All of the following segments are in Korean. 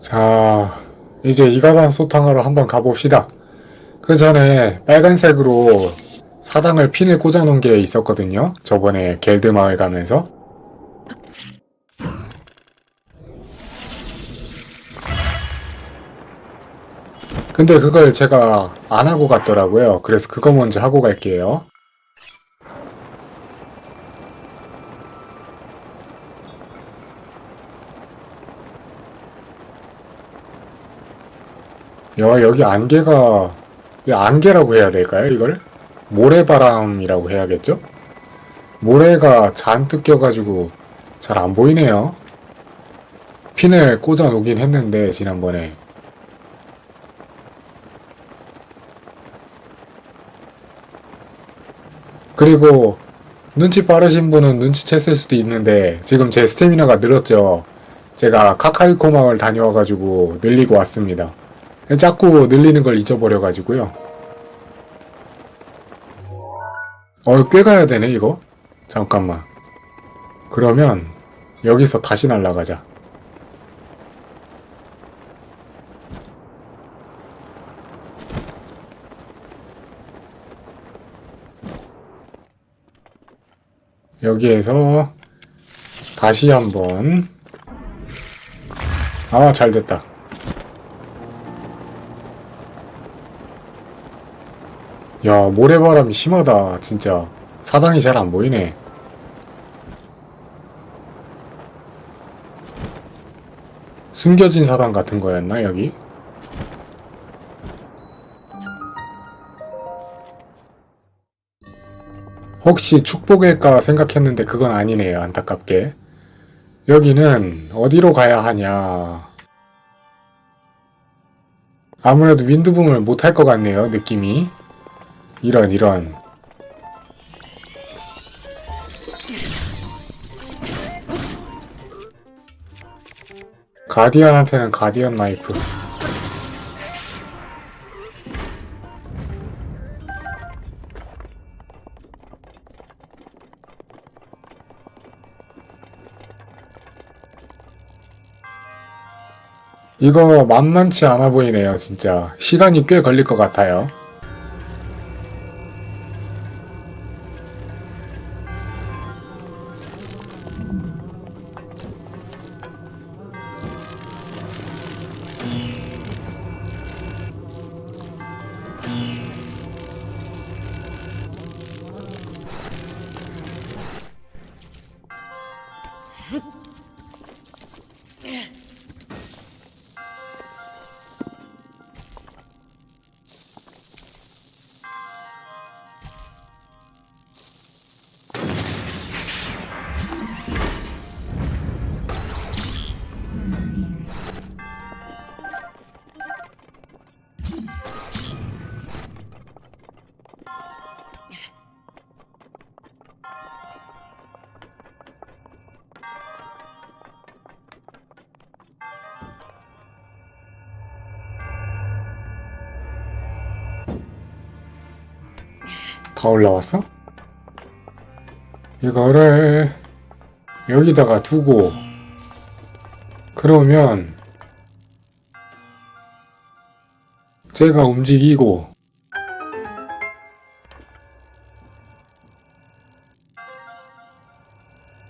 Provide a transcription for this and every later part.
자, 이제 이가단 소탕으로 한번 가봅시다. 그 전에 빨간색으로 사당을 핀을 꽂아놓은 게 있었거든요. 저번에 겔드 마을 가면서. 근데 그걸 제가 안 하고 갔더라고요. 그래서 그거 먼저 하고 갈게요. 야, 여기 안개가, 이 안개라고 해야 될까요, 이걸? 모래바람이라고 해야겠죠? 모래가 잔뜩 껴가지고 잘 안 보이네요. 핀을 꽂아 놓긴 했는데, 지난번에. 그리고 눈치 빠르신 분은 눈치챘을 수도 있는데, 지금 제 스태미나가 늘었죠. 제가 카카리코 마을 다녀와가지고 늘리고 왔습니다. 자꾸 늘리는 걸 잊어버려가지고요. 어, 꽤 가야 되네, 이거? 잠깐만. 그러면, 여기서 다시 날아가자. 여기에서, 다시 한번, 아, 잘 됐다. 야, 모래바람이 심하다, 진짜. 사당이 잘 안 보이네. 숨겨진 사당 같은 거였나, 여기? 혹시 축복일까 생각했는데 그건 아니네요, 안타깝게. 여기는 어디로 가야 하냐. 아무래도 윈드붐을 못할 것 같네요, 느낌이. 이런 이런. 가디언한테는 가디언 나이프. 이거 만만치 않아 보이네요 진짜. 시간이 꽤 걸릴 것 같아요 더 올라왔어? 이거를 여기다가 두고 그러면 쟤가 움직이고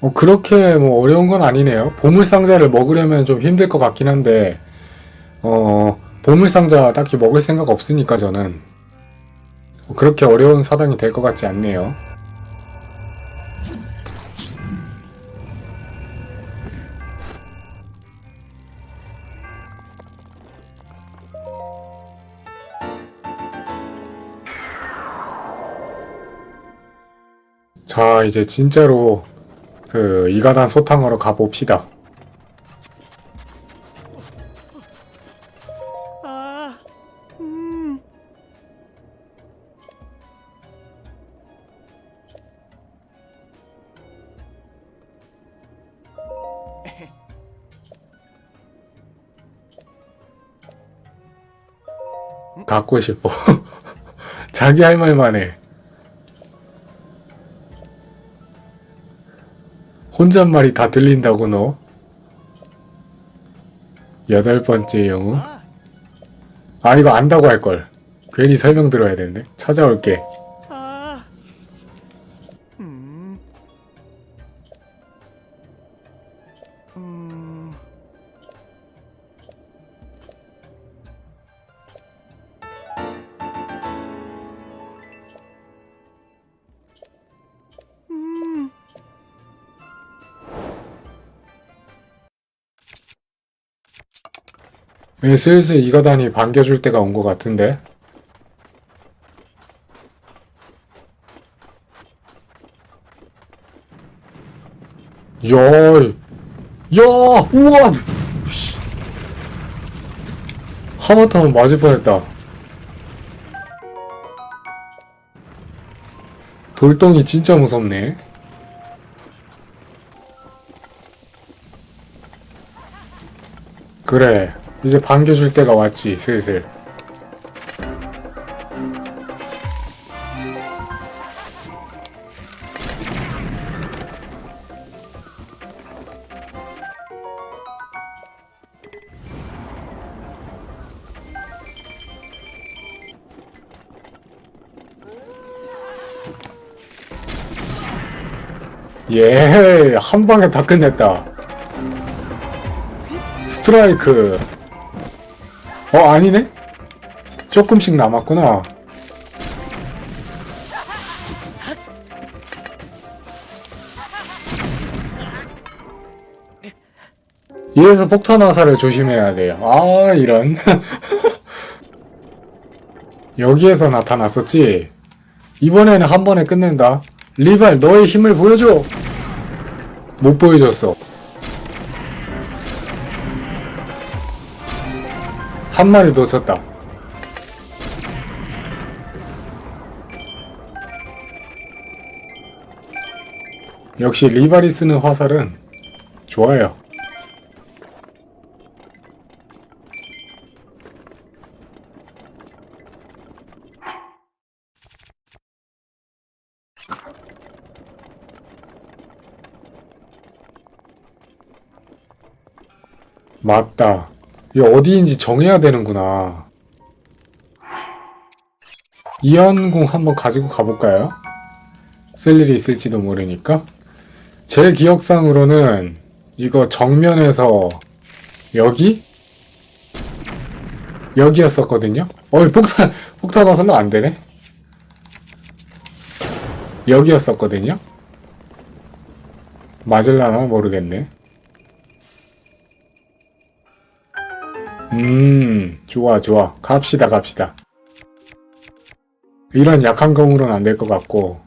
어, 그렇게 뭐 어려운 건 아니네요. 보물상자를 먹으려면 좀 힘들 것 같긴 한데 어 보물상자 딱히 먹을 생각 없으니까 저는 뭐 그렇게 어려운 사당이 될 것 같지 않네요. 자, 이제 진짜로 그 이가단 소탕으로 가봅시다. 갖고 싶어. 자기 할 말만 해. 혼잣말이 다 들린다고 너. 여덟 번째 영웅. 아, 아, 이거 안다고 할걸. 괜히 설명 들어야 되는데. 찾아올게. 슬슬 이거다니 반겨줄 때가 온 것 같은데. 야, 야, 우와! 씨. 하마터면 맞을 뻔했다. 돌덩이 진짜 무섭네. 그래, 이제 반겨줄 때가 왔지, 슬슬. 예, 한 방에 다 끝냈다. 스트라이크. 어, 아니네? 조금씩 남았구나. 이래서 폭탄 화살을 조심해야 돼요. 아, 이런. 여기에서 나타났었지? 이번에는 한 번에 끝낸다. 리발, 너의 힘을 보여줘! 못 보여줬어. 한 마리 놓쳤다. 역시 리발이 쓰는 화살은 좋아요. 맞다. 이 어디인지 정해야 되는구나. 이연궁 한번 가지고 가볼까요? 쓸 일이 있을지도 모르니까. 제 기억상으로는 이거 정면에서 여기? 여기였었거든요? 어이, 폭탄, 폭탄 와서는 안 되네? 여기였었거든요? 맞을라나 모르겠네. 음, 좋아, 좋아. 갑시다, 갑시다. 이런 약한 검으로는 안 될 것 같고.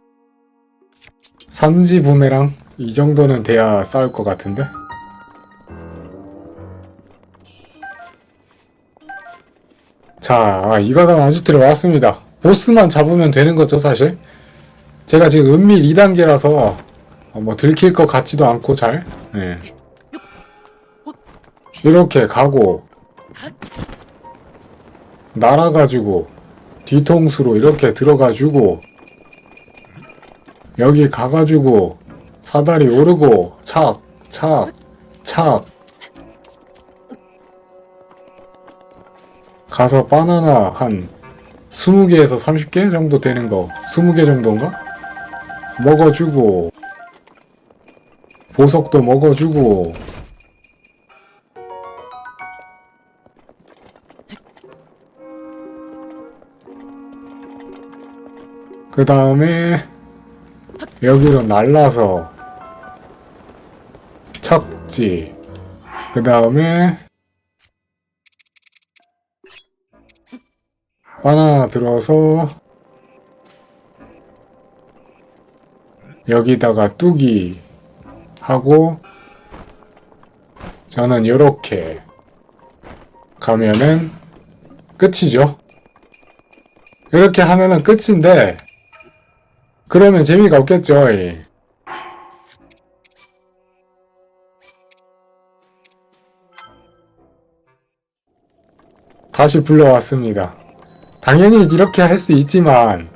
삼지 부메랑? 이 정도는 돼야 싸울 것 같은데? 자, 아, 이거단 아지트를 왔습니다. 보스만 잡으면 되는 거죠, 사실? 제가 지금 은밀 2단계라서, 뭐, 들킬 것 같지도 않고 잘, 예. 이렇게 가고, 날아가지고 뒤통수로 이렇게 들어가지고 여기 가가지고 사다리 오르고 착, 착, 착 가서 바나나 한 20개에서 30개 정도 되는 거 20개 정도인가? 먹어주고 보석도 먹어주고 그 다음에 여기로 날라서 척지 그 다음에 바나나 들어서 여기다가 뚜기 하고 저는 요렇게 가면은 끝이죠. 이렇게 하면은 끝인데 그러면 재미가 없겠죠. 이. 다시 불러왔습니다. 당연히 이렇게 할 수 있지만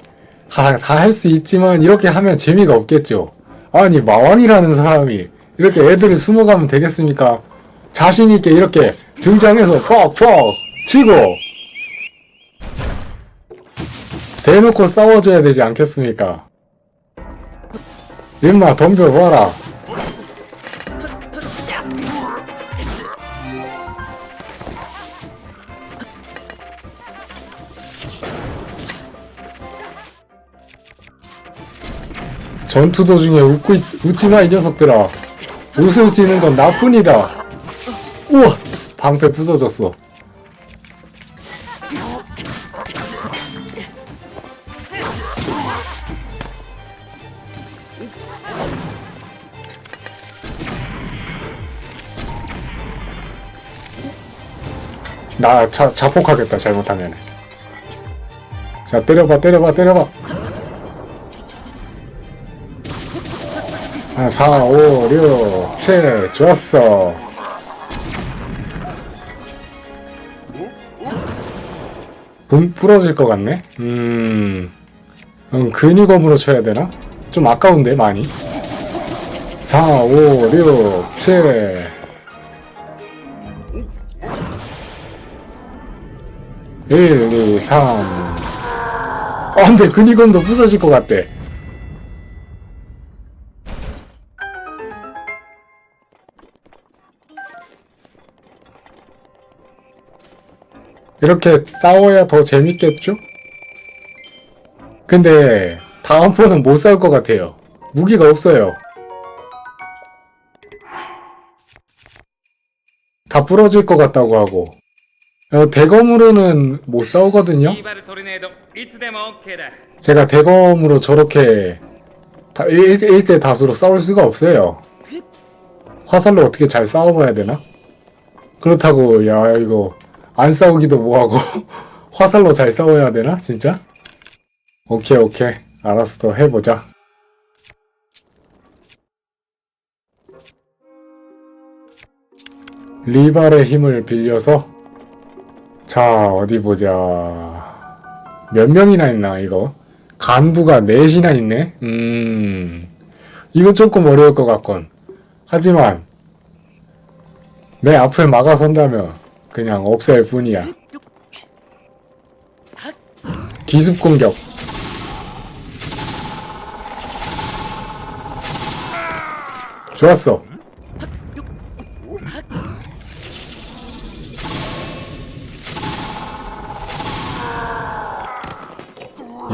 다 할 수 있지만 이렇게 하면 재미가 없겠죠. 아니 마왕이라는 사람이 이렇게 애들을 숨어가면 되겠습니까? 자신 있게 이렇게 등장해서 퍽퍽 치고 대놓고 싸워줘야 되지 않겠습니까? 임마 덤벼봐라. 전투 도중에 웃고 있, 웃지마 이 녀석들아. 웃을 수 있는 건 나뿐이다. 우와 방패 부서졌어. 나 자, 자폭하겠다 잘못하면 자 때려봐 때려봐 때려봐. 아, 4, 5, 6, 7 좋았어. 분 부러질 것 같네? 음, 음 근육검으로 쳐야 되나? 좀 아까운데 많이? 4, 5, 6, 7 1, 2, 3. 아, 근데 근이건도 부서질 것 같대. 이렇게 싸워야 더 재밌겠죠? 근데 다음번은 못 싸울 것 같아요. 무기가 없어요. 다 부러질 것 같다고 하고. 어, 대검으로는 못 싸우거든요. 제가 대검으로 저렇게 다, 1, 1대 다수로 싸울 수가 없어요. 화살로 어떻게 잘 싸워봐야 되나? 그렇다고 야 이거 안 싸우기도 뭐하고 화살로 잘 싸워야 되나 진짜? 오케이 오케이 알았어 해보자 리발의 힘을 빌려서 자 어디 보자. 몇 명이나 있나 이거? 간부가 넷이나 있네? 음. 이거 조금 어려울 것 같건. 하지만 내 앞을 막아선다면 그냥 없앨 뿐이야. 기습 공격. 좋았어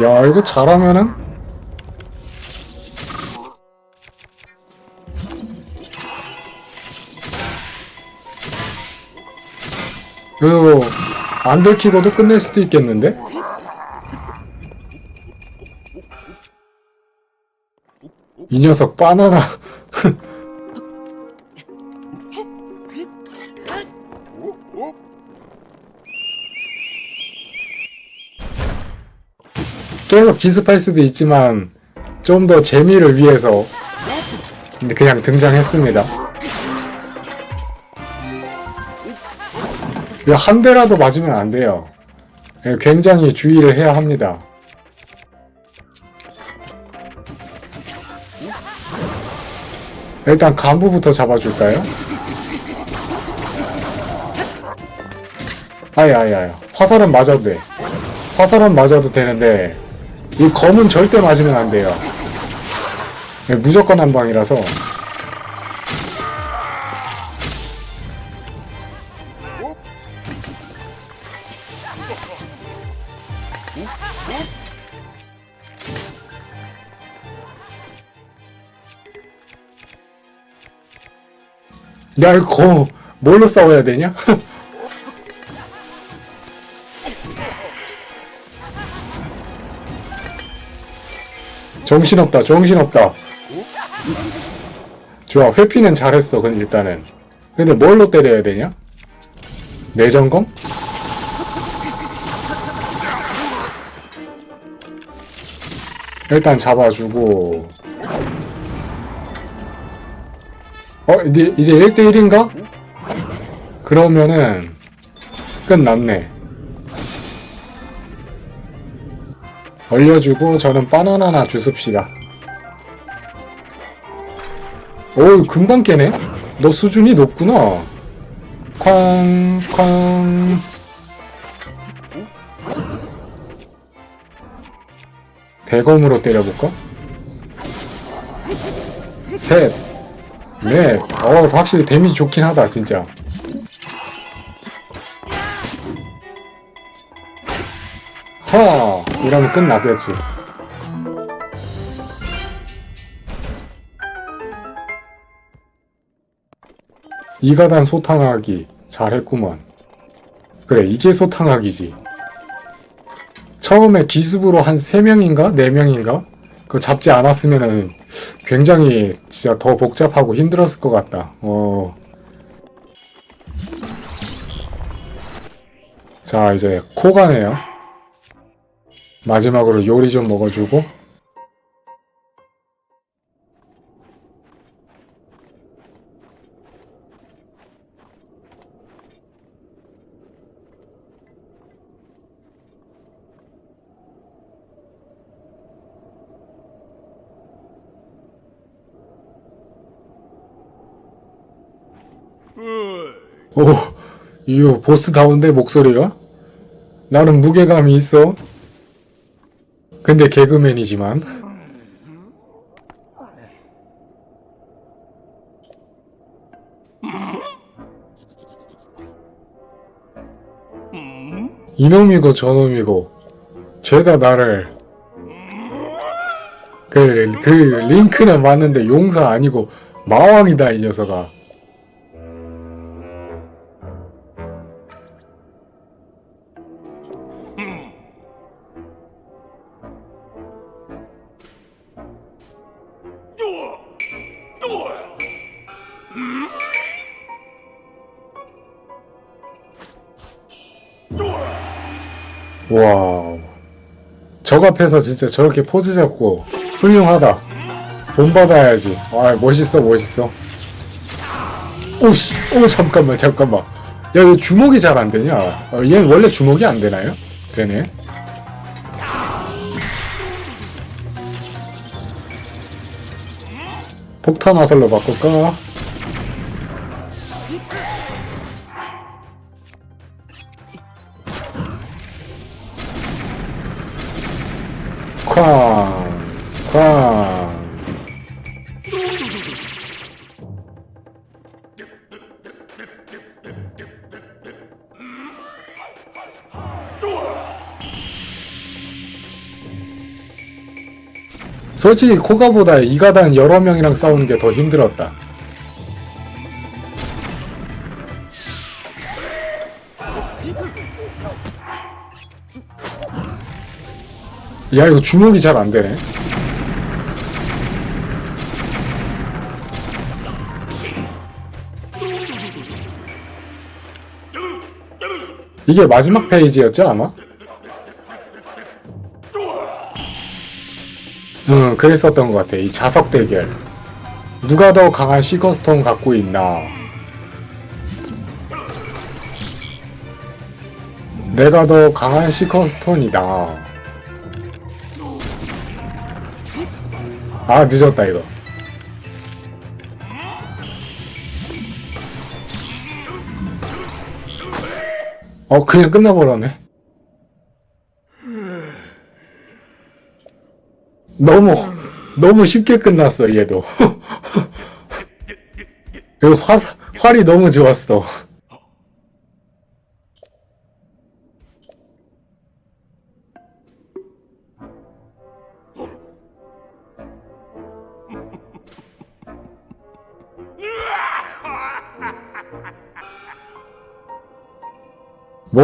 야 이거 잘하면은 이거 안 들키고도 끝낼 수도 있겠는데? 이 녀석 바나나 계속 기습할 수도 있지만 좀 더 재미를 위해서 그냥 등장했습니다. 한 대라도 맞으면 안 돼요. 예, 굉장히 주의를 해야 합니다. 일단 간부부터 잡아줄까요? 아야야야 화살은 맞아도 돼. 화살은 맞아도 되는데 이 검은 절대 맞으면 안 돼요. 네, 무조건 한 방이라서. 야, 이거 검, 뭘로 싸워야 되냐? 정신없다, 정신없다. 좋아, 회피는 잘했어, 근데 일단은. 근데 뭘로 때려야 되냐? 내전검? 일단 잡아주고. 어, 이제, 이제 1대1인가? 그러면은, 끝났네. 얼려주고 저는 바나나나 주습시다. 오 금방 깨네? 너 수준이 높구나. 쾅, 쾅. 대검으로 때려볼까? 셋, 넷. 어, 확실히 데미지 좋긴 하다, 진짜. 허! 이러면 끝나겠지. 이가단 소탕하기 잘했구먼. 그래 이게 소탕하기지. 처음에 기습으로 한 3명인가? 4명인가? 그거 잡지 않았으면은 굉장히 진짜 더 복잡하고 힘들었을 것 같다. 어. 자 이제 코가네요. 마지막으로 요리 좀 먹어주고 오, 이 보스다운데 목소리가? 나는 무게감이 있어. 근데 개그맨이지만. 이놈이고 저놈이고 죄다 나를 그, 그 링크는 맞는데 용사 아니고 마왕이다 이 녀석아 와. 적 앞에서 진짜 저렇게 포즈 잡고 훌륭하다. 돈 받아야지. 아, 멋있어, 멋있어. 오씨, 오, 잠깐만, 잠깐만. 야, 왜 주먹이 잘 안 되냐? 어, 얘는 원래 주먹이 안 되나요? 되네. 폭탄 화살로 바꿀까? 쾅, 쾅. 솔직히 코가보다 이가단 여러 명이랑 싸우는 게 더 힘들었다. 야 이거 주먹이 잘 안 되네. 이게 마지막 페이지였죠 아마? 응 그랬었던 것 같아 이 자석 대결 누가 더 강한 시커스톤 갖고 있나 내가 더 강한 시커스톤이다 아 늦었다 이거. 어 그냥 끝나버렸네. 너무 너무 쉽게 끝났어 얘도. 그 화, 활이 너무 좋았어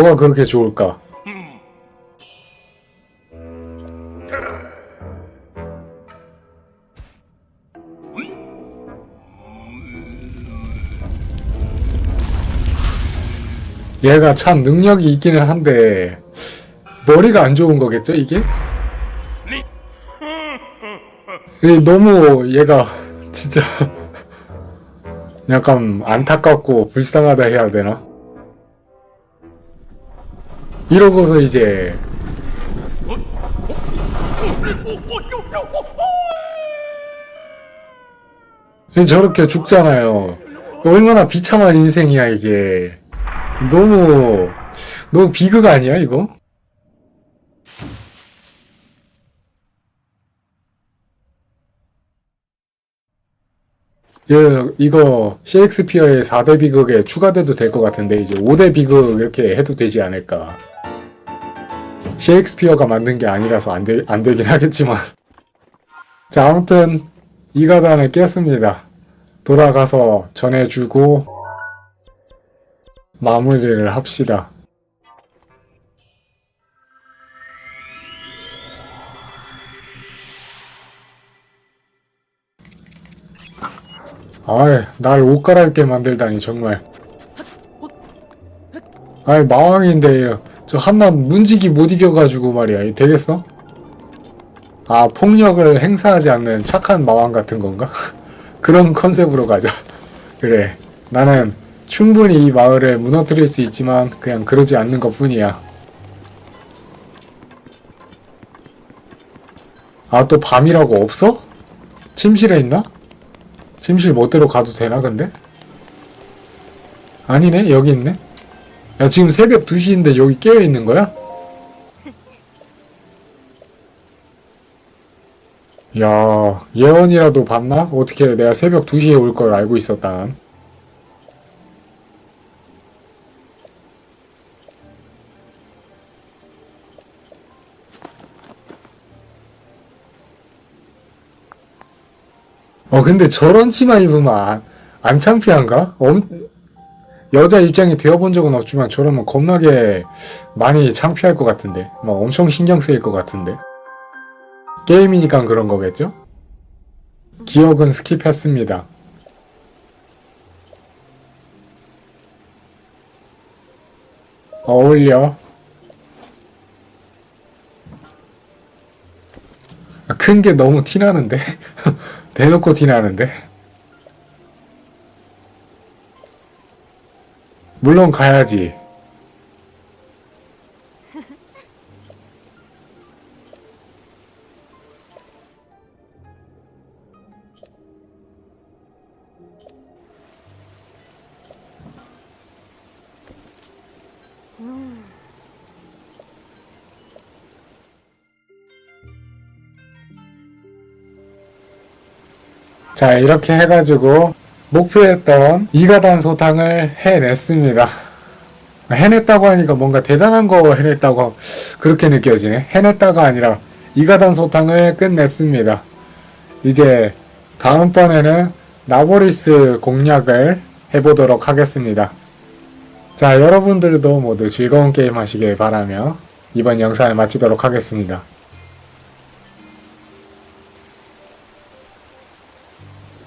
뭐가 그렇게 좋을까? 얘가 참 능력이 있기는 한데 머리가 안 좋은 거겠죠 이게? 이 너무 얘가 진짜 약간 안타깝고 불쌍하다 해야 되나? 이러고서 이제 저렇게 죽잖아요. 얼마나 비참한 인생이야 이게. 너무 너무 비극 아니야 이거? 예, 이거 셰익스피어의 4대 비극에 추가돼도 될 것 같은데 이제 5대 비극 이렇게 해도 되지 않을까. 셰익스피어가 만든 게 아니라서 안, 되, 안 되긴 하겠지만. 자, 아무튼 이 가단을 깼습니다. 돌아가서 전해주고 마무리를 합시다. 아이, 날 옷 갈아입게 만들다니, 정말. 아이, 마왕인데, 저 한낱 문지기 못 이겨가지고 말이야. 이 되겠어? 아, 폭력을 행사하지 않는 착한 마왕 같은 건가? 그런 컨셉으로 가자. 그래. 나는 충분히 이 마을을 무너뜨릴 수 있지만, 그냥 그러지 않는 것 뿐이야. 아, 또 밤이라고 없어? 침실에 있나? 침실 멋대로 가도 되나 근데? 아니네 여기 있네 야 지금 새벽 2시인데 여기 깨어있는 거야? 야 예언이라도 봤나? 어떻게 내가 새벽 2시에 올 걸 알고 있었다 어 근데 저런 치마 입으면 안, 안 창피한가? 엄, 여자 입장이 되어본 적은 없지만 저러면 겁나게 많이 창피할 것 같은데 막 엄청 신경 쓰일 것 같은데 게임이니까 그런 거겠죠? 기억은 스킵했습니다 어울려 큰 게 너무 티나는데? 대놓고 티나는데? 물론 가야지. 자, 이렇게 해가지고 목표했던 이가단 소탕을 해냈습니다. 해냈다고 하니까 뭔가 대단한 거 해냈다고 그렇게 느껴지네. 해냈다가 아니라 이가단 소탕을 끝냈습니다. 이제 다음번에는 나보리스 공략을 해보도록 하겠습니다. 자, 여러분들도 모두 즐거운 게임 하시길 바라며 이번 영상을 마치도록 하겠습니다.